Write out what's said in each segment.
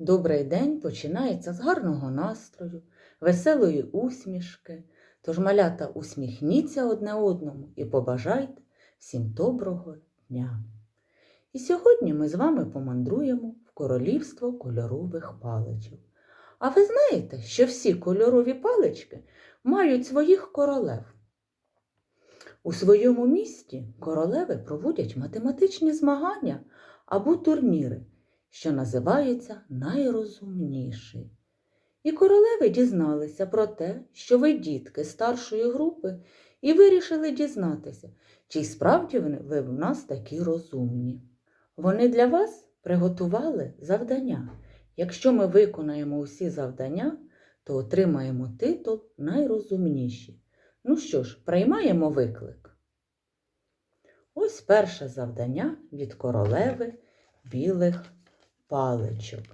Добрий день починається з гарного настрою, веселої усмішки. Тож, малята, усміхніться одне одному і побажайте всім доброго дня. І сьогодні ми з вами помандруємо в королівство кольорових паличок. А ви знаєте, що всі кольорові палички мають своїх королев? У своєму місті королеви проводять математичні змагання або турніри, що називаються найрозумніший. І королеви дізналися про те, що ви дітки старшої групи, і вирішили дізнатися, чи справді ви в нас такі розумні. Вони для вас приготували завдання. Якщо ми виконаємо усі завдання, то отримаємо титул найрозумніші. Ну що ж, приймаємо виклик. Ось перше завдання від королеви білих паличок.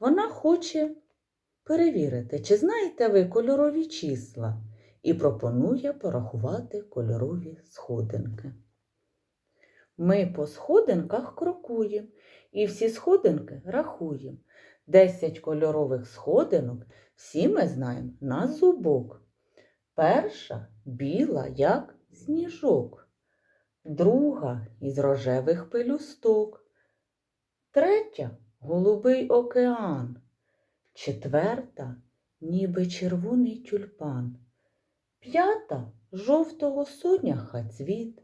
Вона хоче перевірити, чи знаєте ви кольорові числа, і пропонує порахувати кольорові сходинки. Ми по сходинках крокуємо і всі сходинки рахуємо. Десять кольорових сходинок всі ми знаємо на зубок. Перша біла, як сніжок, друга із рожевих пелюсток, третя голубий океан, четверта ніби червоний тюльпан, п'ята жовтого соняха цвіт,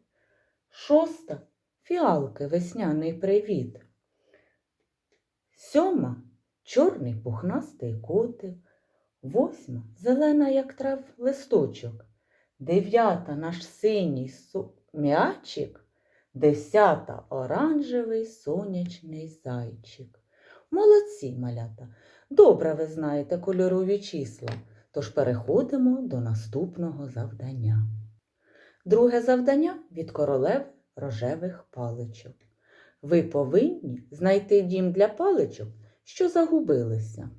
шоста фіалки весняний привіт, сьома чорний пухнастий котик, восьма зелена, як трав листочок, дев'ята наш синій м'ячик, десята оранжевий сонячний зайчик. Молодці, малята! Добре ви знаєте кольорові числа, тож переходимо до наступного завдання. Друге завдання від королев рожевих паличок. Ви повинні знайти дім для паличок, що загубилися.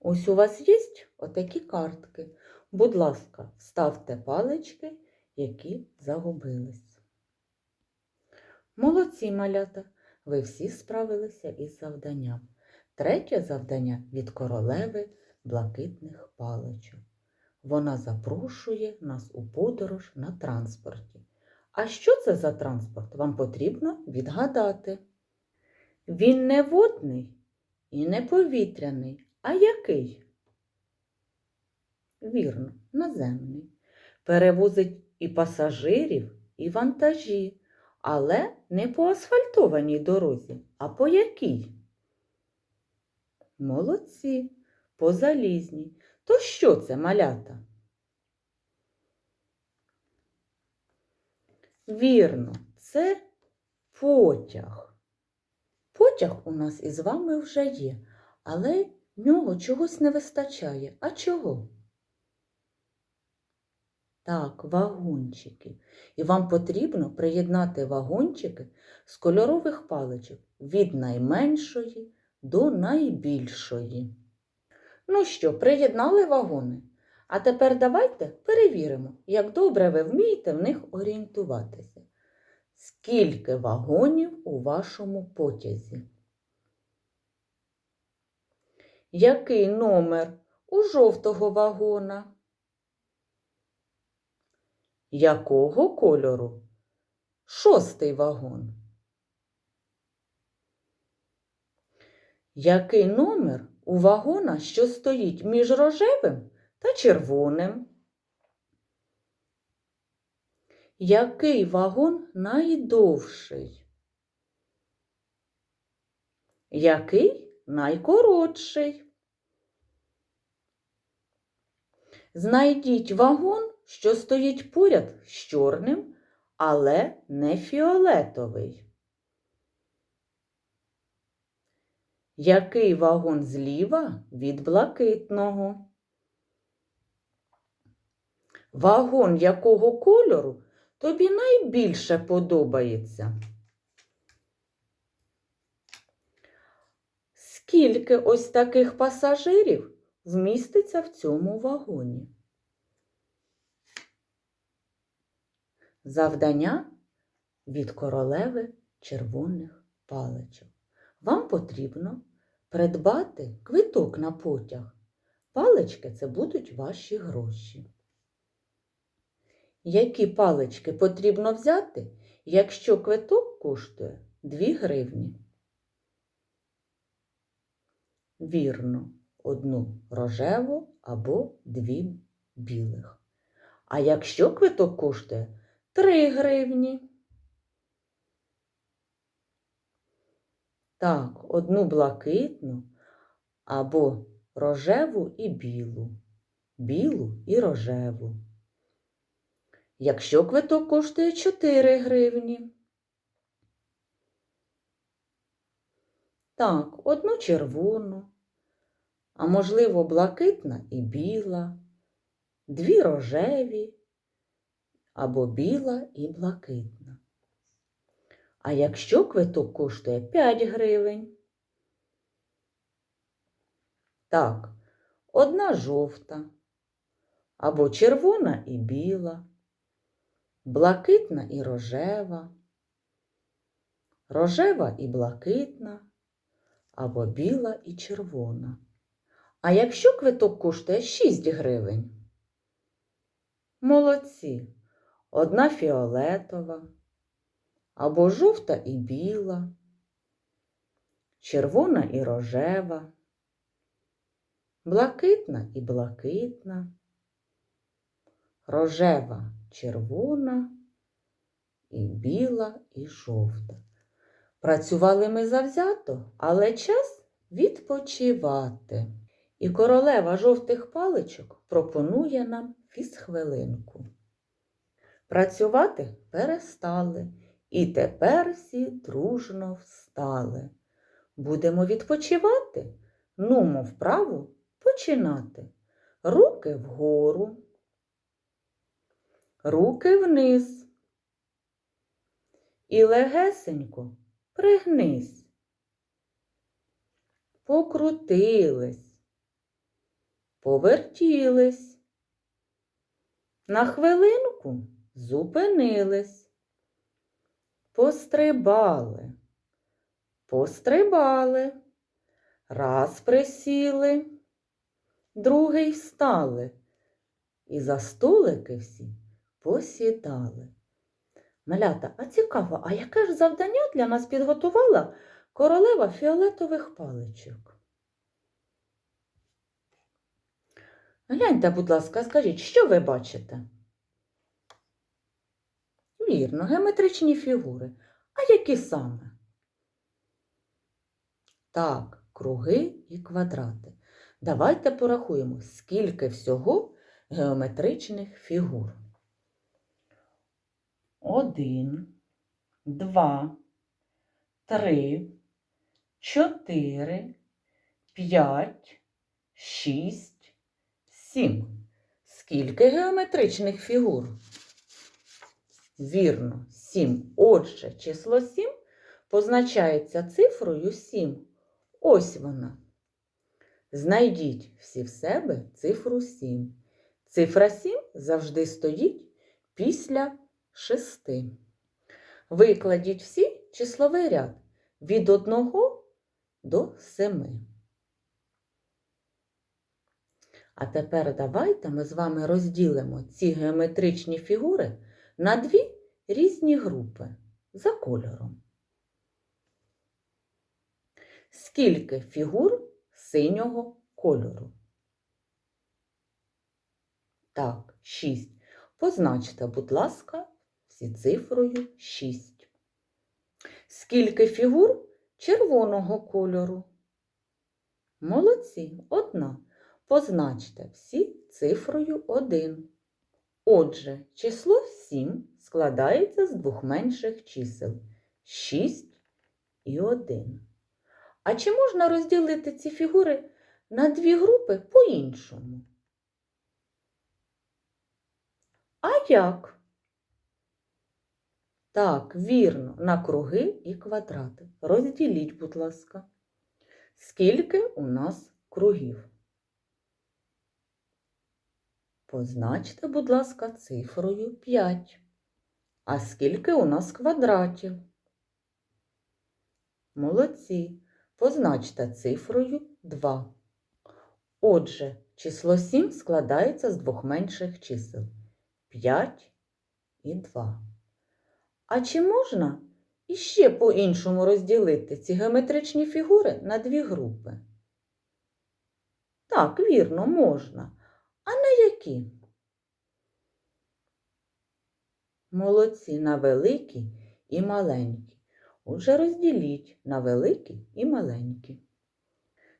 Ось у вас є отакі картки. Будь ласка, вставте палички, які загубились. Молодці малята, ви всі справилися із завданням. Третє завдання від королеви блакитних паличок. Вона запрошує нас у подорож на транспорті. А що це за транспорт? Вам потрібно відгадати. Він не водний і не повітряний, а який? Вірно, наземний. Перевозить і пасажирів, і вантажі, але не по асфальтованій дорозі, а по якій? Молодці, по залізній. То що це малята? Вірно, це потяг. Потяг у нас із вами вже є, але нього чогось не вистачає. А чого? Так, вагончики. І вам потрібно приєднати вагончики з кольорових паличок від найменшої до найбільшої. Ну що, приєднали вагони? А тепер давайте перевіримо, як добре ви вмієте в них орієнтуватися. Скільки вагонів у вашому потязі? Який номер у жовтого вагона? Якого кольору? Шостий вагон. Який номер у вагона, що стоїть між рожевим та червоним? Який вагон найдовший? Який найкоротший? Знайдіть вагон, що стоїть поряд з чорним, але не фіолетовий. Який вагон зліва від блакитного? Вагон якого кольору тобі найбільше подобається? Скільки ось таких пасажирів вміститься в цьому вагоні? Завдання від королеви червоних паличок. Вам потрібно придбати квиток на потяг. Палички це будуть ваші гроші. Які палички потрібно взяти, якщо квиток коштує 2 гривні? Вірно, одну рожеву або дві білих. А якщо квиток коштує 3 гривні? Так, одну блакитну або рожеву і білу, білу і рожеву. Якщо квиток коштує 4 гривні. Так, одну червону, а можливо, блакитна і біла, дві рожеві або біла і блакитна. А якщо квиток коштує 5 гривень? Так, одна жовта, або червона і біла, блакитна і рожева, рожева і блакитна, або біла і червона. А якщо квиток коштує 6 гривень? Молодці, одна фіолетова, або жовта і біла, червона і рожева, блакитна і блакитна, рожева, червона і біла і жовта. Працювали ми завзято, але час відпочивати. І королева жовтих паличок пропонує нам фізхвилинку. Працювати перестали, і тепер всі дружно встали. Будемо відпочивати, нумо вправу починати. Руки вгору, руки вниз. І легесенько пригнись. Покрутились, повертілись. На хвилинку зупинились. Пострибали, пострибали, раз присіли, другий встали, і за столики всі посідали. Малята, а цікаво, а яке ж завдання для нас підготувала королева фіолетових паличок? Гляньте, будь ласка, скажіть, що ви бачите? Вірно, геометричні фігури. А які саме? Так, круги і квадрати. Давайте порахуємо, скільки всього геометричних фігур. Один, два, три, чотири, п'ять, шість, сім. Скільки геометричних фігур? Вірно, 7. Отже, число 7 позначається цифрою 7. Ось вона. Знайдіть всі в себе цифру 7. Цифра 7 завжди стоїть після 6. Викладіть всі числовий ряд від 1 до 7. А тепер давайте ми з вами розділимо ці геометричні фігури на дві різні групи за кольором. Скільки фігур синього кольору? Так, 6. Позначте, будь ласка, всі цифрою 6. Скільки фігур червоного кольору? Молодці, одна. Позначте всі цифрою 1. Отже, число 7 складається з двох менших чисел 6 і 1. А чи можна розділити ці фігури на дві групи по-іншому? А як? Так, вірно, на круги і квадрати. Розділіть, будь ласка. Скільки у нас кругів? Позначте, будь ласка, цифрою 5. А скільки у нас квадратів? Молодці. позначте цифрою 2. Отже, число 7 складається з двох менших чисел 5 і 2. А чи можна іще по-іншому розділити ці геометричні фігури на дві групи? Так, вірно, можна. А на які? Молодці на великі і маленькі. Отже, розділіть на великі і маленькі.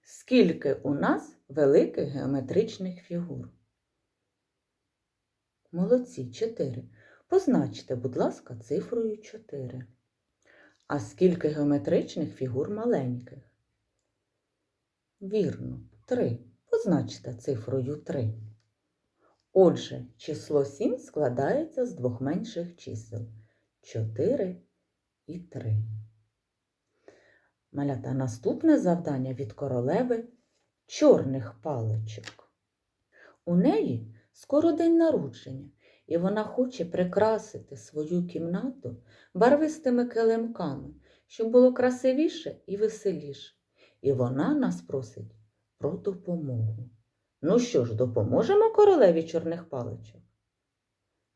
Скільки у нас великих геометричних фігур? Молодці, 4. Позначте, будь ласка, цифрою 4. А скільки геометричних фігур маленьких? Вірно, 3. Позначте цифрою 3. Отже, число 7 складається з двох менших чисел 4 і 3. Малята наступне завдання від королеви чорних паличок. У неї скоро день народження, і вона хоче прикрасити свою кімнату барвистими килимками, щоб було красивіше і веселіше. І вона нас просить про допомогу. Ну що ж, допоможемо королеві чорних паличок?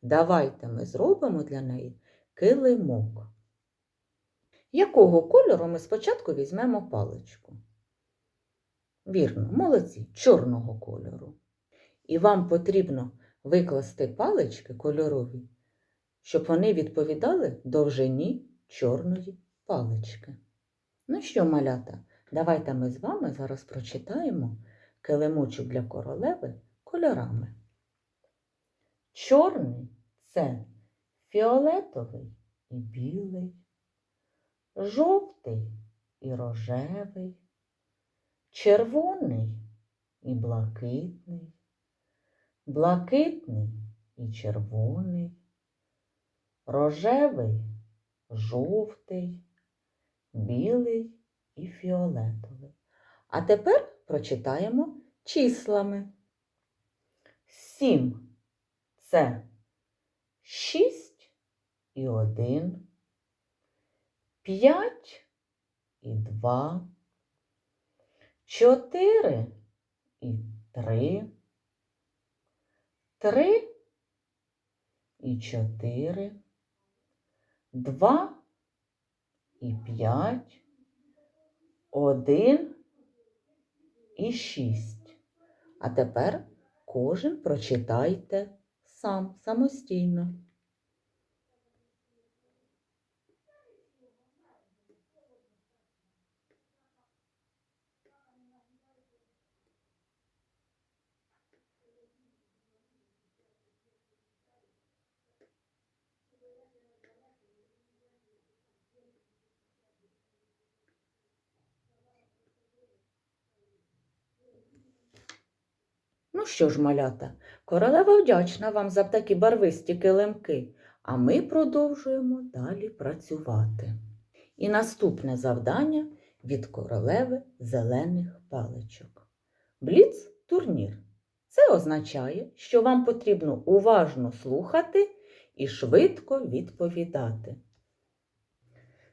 Давайте ми зробимо для неї килимок. Якого кольору ми спочатку візьмемо паличку? Вірно, молодці, чорного кольору. І вам потрібно викласти палички кольорові, щоб вони відповідали довжині чорної палички. Ну що, малята, давайте ми з вами зараз прочитаємо килимочок для королеви кольорами. Чорний це фіолетовий і білий, жовтий і рожевий, червоний і блакитний, блакитний і червоний, рожевий, жовтий, білий і фіолетовий. А тепер прочитаємо числами. Сім це шість і один, п'ять і два, чотири і три, три і чотири, два і п'ять, один і шість. А тепер кожен прочитайте сам самостійно. Ну що ж, малята, королева вдячна вам за такі барвисті килимки, а ми продовжуємо далі працювати. І наступне завдання від королеви зелених паличок. Бліц турнір. Це означає, що вам потрібно уважно слухати і швидко відповідати.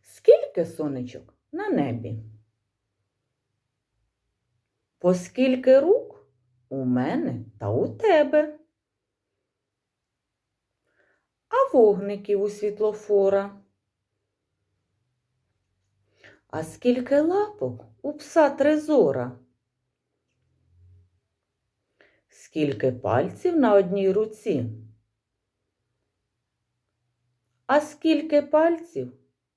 Скільки сонечок на небі? Поскільки рук у мене та у тебе? А вогників у світлофора? А скільки лапок у пса Трезора? Скільки пальців на одній руці? А скільки пальців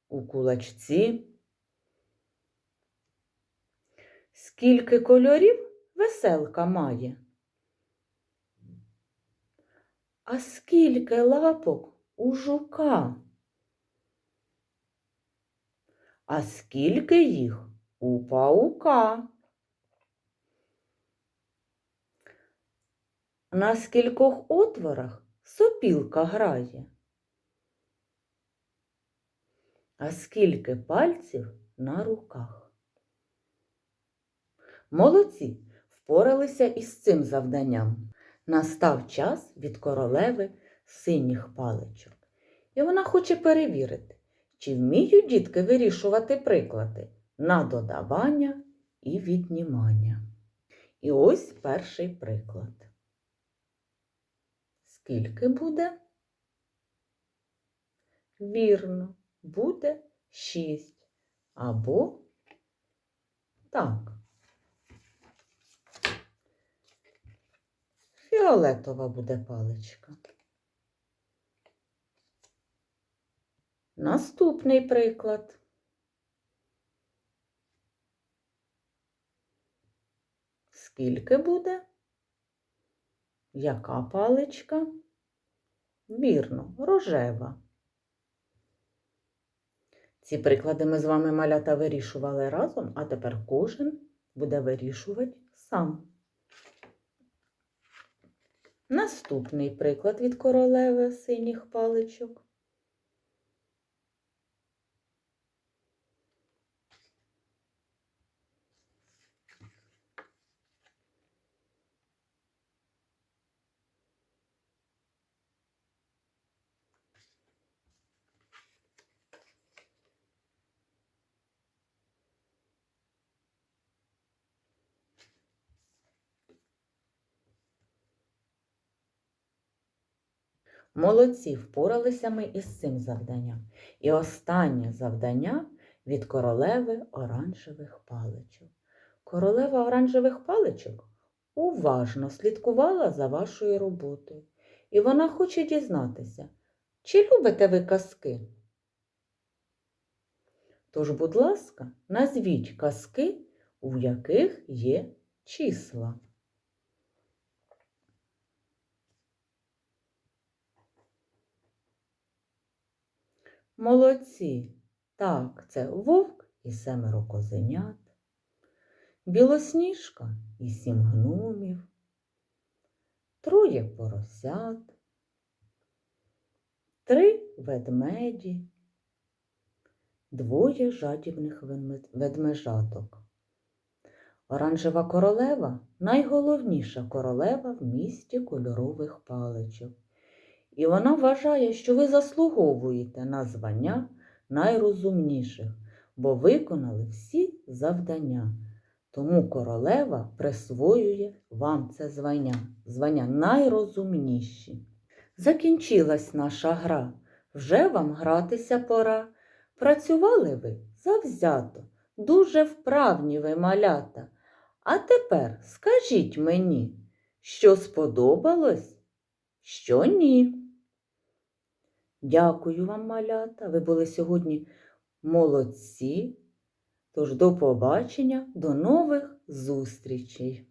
у кулачці? Скільки кольорів веселка має? А скільки лапок у жука? А скільки їх у паука? На скількох отворах сопілка грає? А скільки пальців на руках? Молодці впоралися із цим завданням. Настав час від королеви синіх паличок. І вона хоче перевірити, чи вміють дітки вирішувати приклади. на додавання і віднімання. І ось перший приклад. Скільки буде? Вірно, буде 6. Або так. Фіолетова буде паличка. Наступний приклад. Скільки буде? Яка паличка? Вірно, рожева. Ці приклади ми з вами малята вирішували разом, а тепер кожен буде вирішувати сам. Наступний приклад від королеви синіх паличок. Молодці, впоралися ми із цим завданням. І останнє завдання від королеви оранжевих паличок. Королева оранжевих паличок уважно слідкувала за вашою роботою. І вона хоче дізнатися, чи любите ви казки? Тож, будь ласка, назвіть казки, у яких є числа. Молодці. Так, це вовк і семеро козенят, білосніжка і сім гномів, троє поросят, три ведмеді, двоє жадібних ведмежаток. Оранжева королева найголовніша королева в місті кольорових паличок. І вона вважає, що ви заслуговуєте на звання найрозумніших, бо виконали всі завдання. Тому королева присвоює вам це звання, звання найрозумніші. Закінчилась наша гра. Вже вам гратися пора. Працювали ви завзято, дуже вправні ви малята. А тепер скажіть мені, що сподобалось, що ні. Дякую вам, малята. Ви були сьогодні молодці. Тож до побачення, до нових зустрічей!